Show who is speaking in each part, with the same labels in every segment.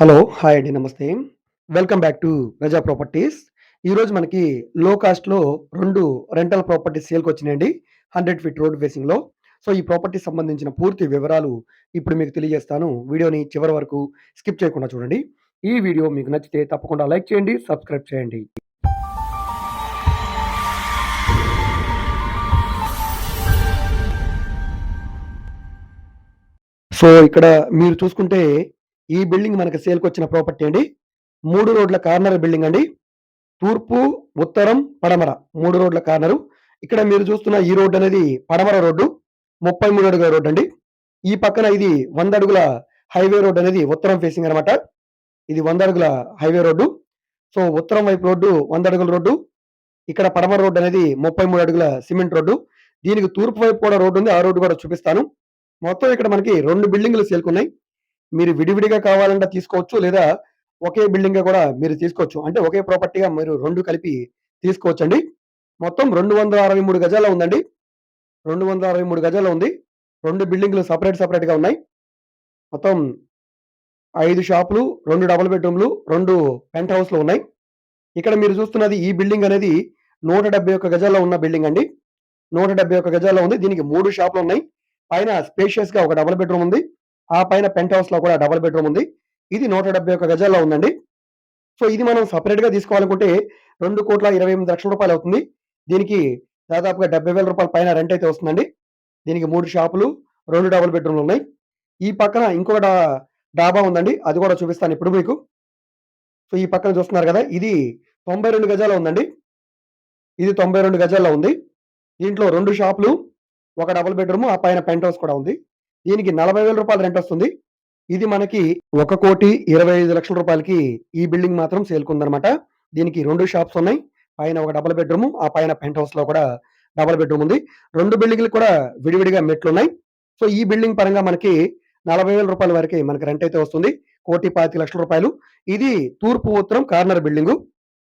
Speaker 1: Hello! Hi అండి. నమస్తే. Welcome back to Praja properties. ఈరోజు మనకి లో కాస్ట్‌లో రెండు రెంటల్ ప్రాపర్టీస్ సేల్‌కొచ్చినాయండి. 100 ఫీట్ రోడ్ ఫేసింగ్‌లో. సో, ఈ ప్రాపర్టీ సంబంధించిన పూర్తి వివరాలు ఇప్పుడు మీకు తెలియజేస్తాను. వీడియోని చివరి వరకు స్కిప్ చేయకుండా చూడండి. ఈ వీడియో మీకు నచ్చితే తప్పకుండా లైక్ చేయండి, సబ్స్క్రైబ్ చేయండి. సో, ఇక్కడ మీరు చూసుకుంటే ఈ బిల్డింగ్ మనకి సేల్‌కొచ్చిన ప్రాపర్టీ అండి. మూడు రోడ్ల కార్నర్ బిల్డింగ్ అండి. తూర్పు, ఉత్తరం, పడమర మూడు రోడ్ల కార్నరు. ఇక్కడ మీరు చూస్తున్న ఈ రోడ్డు అనేది పడమర రోడ్డు. 33 అడుగుల రోడ్ అండి. ఈ పక్కన ఇది వంద అడుగుల హైవే రోడ్ అనేది ఉత్తరం ఫేసింగ్ అనమాట. ఇది వంద అడుగుల హైవే రోడ్డు. సో, ఉత్తరం వైపు రోడ్డు వంద అడుగుల రోడ్డు. ఇక్కడ పడమర రోడ్డు అనేది 33 అడుగుల సిమెంట్ రోడ్డు. దీనికి తూర్పు వైపు కూడా రోడ్ ఉంది. ఆ రోడ్డు కూడా చూపిస్తాను. మొత్తం ఇక్కడ మనకి రెండు బిల్డింగులు సేల్‌కున్నాయి. మీరు విడివిడిగా కావాలంటే తీసుకోవచ్చు. లేదా ఒకే బిల్డింగ్‌గా కూడా మీరు తీసుకోవచ్చు. అంటే ఒకే ప్రాపర్టీగా మీరు రెండు కలిపి తీసుకోవచ్చండి. మొత్తం రెండు వందల అరవై మూడు గజాల ఉందండి. రెండు వందల అరవై మూడు గజాల ఉంది. రెండు బిల్డింగ్లు సపరేట్ సపరేట్గా ఉన్నాయి. మొత్తం ఐదు షాపులు, రెండు డబుల్ బెడ్‌రూమ్‌లు, రెండు పెంట్ హౌస్‌లు ఉన్నాయి. ఇక్కడ మీరు చూస్తున్నది ఈ బిల్డింగ్ అనేది 171 గజాల్లో ఉన్న బిల్డింగ్ అండి. 171 గజాల్లో ఉంది. దీనికి మూడు షాపులు ఉన్నాయి. పైన స్పేషియస్‌గా ఒక డబుల్ బెడ్‌రూమ్ ఉంది. ఆ పైన పెంట్ హౌస్‌లో కూడా డబుల్ బెడ్‌రూమ్ ఉంది. ఇది 171 గజాల్లో ఉందండి. సో, ఇది మనం సెపరేట్‌గా తీసుకోవాలనుకుంటే రెండు కోట్ల ఇరవై ఎనిమిది లక్షల రూపాయలు అవుతుంది. దీనికి దాదాపుగా డెబ్బై వేల రూపాయల పైన రెంట్ అయితే వస్తుందండి. దీనికి మూడు షాపులు, రెండు డబుల్ బెడ్‌రూమ్‌లు ఉన్నాయి. ఈ పక్కన ఇంకొక డాబా ఉందండి. అది కూడా చూపిస్తాను ఇప్పుడు మీకు. సో, ఈ పక్కన చూస్తున్నారు కదా! ఇది 92 గజాల్లో ఉందండి. ఇది 92 గజాల్లో ఉంది. దీంట్లో రెండు షాపులు, ఒక డబుల్ బెడ్‌రూమ్, ఆ పైన పెంట్ హౌస్ కూడా ఉంది. దీనికి నలభై వేల రూపాయలు రెంట్ వస్తుంది. ఇది మనకి ఒక కోటి ఇరవై ఐదు లక్షల రూపాయలకి ఈ బిల్డింగ్ మాత్రం సేల్‌కుందనమాట. దీనికి రెండు షాప్స్ ఉన్నాయి. పైన ఒక డబుల్ బెడ్‌రూమ్, ఆ పైన పెంట్ హౌస్‌లో కూడా డబుల్ బెడ్‌రూమ్ ఉంది. రెండు బిల్డింగ్లు కూడా విడివిడిగా మెట్లున్నాయి. సో, ఈ బిల్డింగ్ పరంగా మనకి నలభై వేల రూపాయల వరకు మనకి రెంట్ అయితే వస్తుంది. కోటి పాతిక లక్షల రూపాయలు ఇది తూర్పు, ఉత్తరం కార్నర్ బిల్డింగు.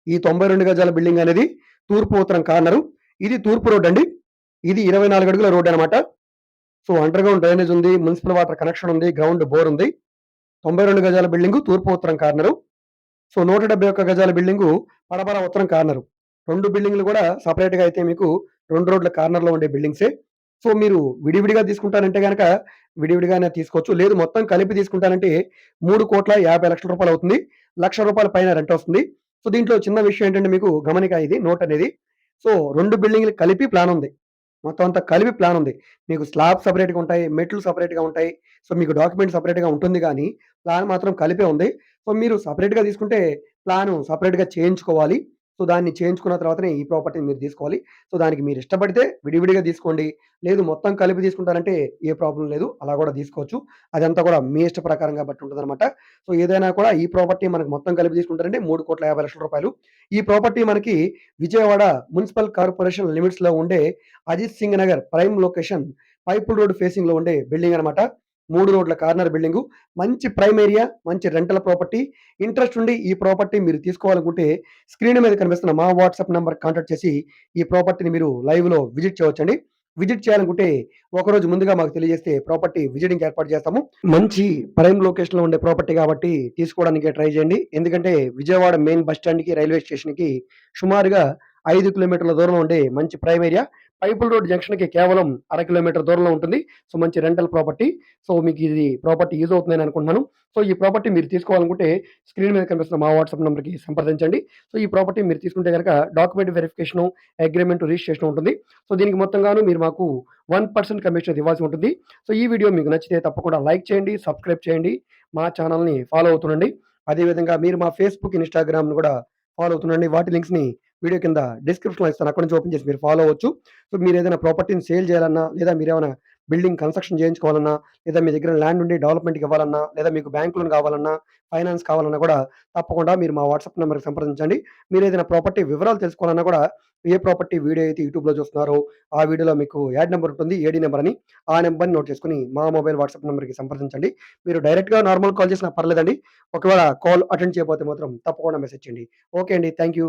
Speaker 1: ఈ 92 గజాల బిల్డింగ్ అనేది తూర్పు, ఉత్తరం కార్నరు. ఇది తూర్పు రోడ్ అండి. ఇది 24 అడుగుల రోడ్ అనమాట. సో, అండర్‌గ్రౌండ్ డ్రైనేజ్ ఉంది. మున్సిపల్ వాటర్ కనెక్షన్ ఉంది. గ్రౌండ్ బోర్ ఉంది. 92 గజాల బిల్డింగు తూర్పు, ఉత్తరం కార్నరు. సో, 171 గజాల బిల్డింగు పడబర ఉత్తరం కార్నరు. 2 బిల్డింగులు కూడా సపరేట్గా అయితే మీకు రెండు రోడ్ల కార్నర్‌లో ఉండే బిల్డింగ్సే. సో, మీరు విడివిడిగా తీసుకుంటానంటే కనుక విడివిడిగానే తీసుకోవచ్చు. లేదు మొత్తం కలిపి తీసుకుంటానంటే రూ. 3,50,00,000 అవుతుంది. లక్ష రూపాయల పైన రెంట్ వస్తుంది. సో, దీంట్లో చిన్న విషయం ఏంటంటే మీకు గమనిక ఇది నోట్ అనేది. సో, రెండు బిల్డింగ్లు కలిపి ప్లాన్ ఉంది. మొత్తం అంతా కలిపి ప్లాన్ ఉంది. మీకు స్లాబ్ సపరేట్గా ఉంటాయి. మెట్లు సపరేట్గా ఉంటాయి. సో, మీకు డాక్యుమెంట్ సపరేట్గా ఉంటుంది కానీ ప్లాన్ మాత్రం కలిపే ఉంది. సో, మీరు సపరేట్గా తీసుకుంటే ప్లాను సపరేట్గా చేయించుకోవాలి. సో, దాన్ని చేయించుకున్న తర్వాతనే ఈ ప్రాపర్టీని మీరు తీసుకోవాలి. సో, దానికి మీరు ఇష్టపడితే విడివిడిగా తీసుకోండి. లేదు మొత్తం కలిపి తీసుకుంటారంటే ఏ ప్రాబ్లమ్ లేదు. అలా కూడా తీసుకోవచ్చు. అదంతా కూడా మీ ఇష్ట ప్రకారంగా బట్టి ఉంటుందన్నమాట సో, ఏదైనా కూడా ఈ ప్రాపర్టీ మనకి మొత్తం కలిపి తీసుకుంటారంటే మూడు కోట్ల యాభై లక్షల రూపాయలు ఈ ప్రాపర్టీ మనకి విజయవాడ మున్సిపల్ కార్పొరేషన్ లిమిట్స్‌లో ఉండే Ajit Singh Nagar prime location Pipul road ఫేసింగ్‌లో ఉండే బిల్డింగ్ అనమాట. మూడు రోడ్ల కార్నర్ బిల్డింగు. మంచి ప్రైమ్ ఏరియా, మంచి రెంటల్ ప్రాపర్టీ. ఇంట్రెస్ట్ ఉండి ఈ ప్రాపర్టీ మీరు తీసుకోవాలనుకుంటే స్క్రీన్ మీద కనిపిస్తున్న మా వాట్సాప్ నెంబర్ కాంటాక్ట్ చేసి ఈ ప్రాపర్టీని మీరు లైవ్‌లో విజిట్ చేయవచ్చండి. విజిట్ చేయాలనుకుంటే ఒకరోజు ముందుగా మాకు తెలియజేస్తే ప్రాపర్టీ విజిటింగ్ ఏర్పాటు చేస్తాము. మంచి ప్రైమ్ లొకేషన్‌లో ఉండే ప్రాపర్టీ కాబట్టి తీసుకోవడానికి ట్రై చేయండి. ఎందుకంటే విజయవాడ మెయిన్ బస్ స్టాండ్‌కి, రైల్వే స్టేషన్‌కి సుమారుగా ఐదు కిలోమీటర్ల దూరంలో ఉండే మంచి ప్రైమ్ ఏరియా. పైపుల్ రోడ్ జంక్షన్‌కి కేవలం అర కిలోమీటర్ దూరంలో ఉంటుంది. సో, మంచి రెంటల్ ప్రాపర్టీ. సో, మీకు ఇది ప్రాపర్టీ యూజ్ అవుతుందని అనుకుంటున్నాను. సో, ఈ ప్రాపర్టీ మీరు తీసుకోవాలనుకుంటే స్క్రీన్ మీద కనిపిస్తున్న మా వాట్సాప్ నెంబర్కి సంప్రదించండి. సో, ఈ ప్రాపర్టీ మీరు తీసుకుంటే గనక డాక్యుమెంట్ వెరిఫికేషన్ అగ్రిమెంట్ రిజిస్ట్రేషన్ ఉంటుంది. సో, దీనికి మొత్తంగాను మీరు మాకు వన్ పర్సెంట్ కమిషన్ ఇవ్వాల్సి ఉంటుంది. సో, ఈ వీడియో మీకు నచ్చితే తప్పకుండా లైక్ చేయండి, సబ్స్క్రైబ్ చేయండి. మా ఛానల్ని ఫాలో అవుతుండండి. అదేవిధంగా మీరు మా ఫేస్‌బుక్, ఇన్‌స్టాగ్రామ్‌ని కూడా ఫాలో అవుతుండండి. వాటి లింక్స్‌ని వీడియో కింద డిస్క్రిప్షన్‌లో ఇస్తాను. అక్కడి నుంచి ఓపెన్ చేసి మీరు ఫాలో అవ్వచ్చు. సో, మీరు ఏదైనా ప్రాపర్టీని సేల్ చేయాలన్నా, లేదా మీరు ఏమైనా బిల్డింగ్ కన్‌స్ట్రక్షన్ చేయించుకోవాలన్నా, లేదా మీ దగ్గర ల్యాండ్ ఉండి డెవలప్‌మెంట్‌కి ఇవ్వాలన్నా, లేదా మీకు బ్యాంక్ లోన్ కావాలన్నా, ఫైనాన్స్ కావాలన్నా కూడా తప్పకుండా మీరు మా వాట్సాప్ నెంబర్కి సంప్రదించండి. మీరు ఏదైనా ప్రాపర్టీ వివరాలు తెలుసుకోవాలన్నా కూడా ఏ ప్రాపర్టీ వీడియో అయితే యూట్యూబ్‌లో చూస్తున్నారో ఆ వీడియోలో మీకు యాడ్ నెంబర్ ఉంటుంది. ఏడీ నెంబర్ అని. ఆ నెంబర్ని నోట్ చేసుకుని మా మొబైల్ వాట్సాప్ నెంబర్కి సంప్రదించండి. మీరు డైరెక్ట్‌గా నార్మల్ కాల్ చేసినా పర్లేదండి. ఒకవేళ కాల్ అటెండ్ చేయకపోతే మాత్రం తప్పకుండా మెసేజ్ చేయండి. ఓకే అండి. Thank you.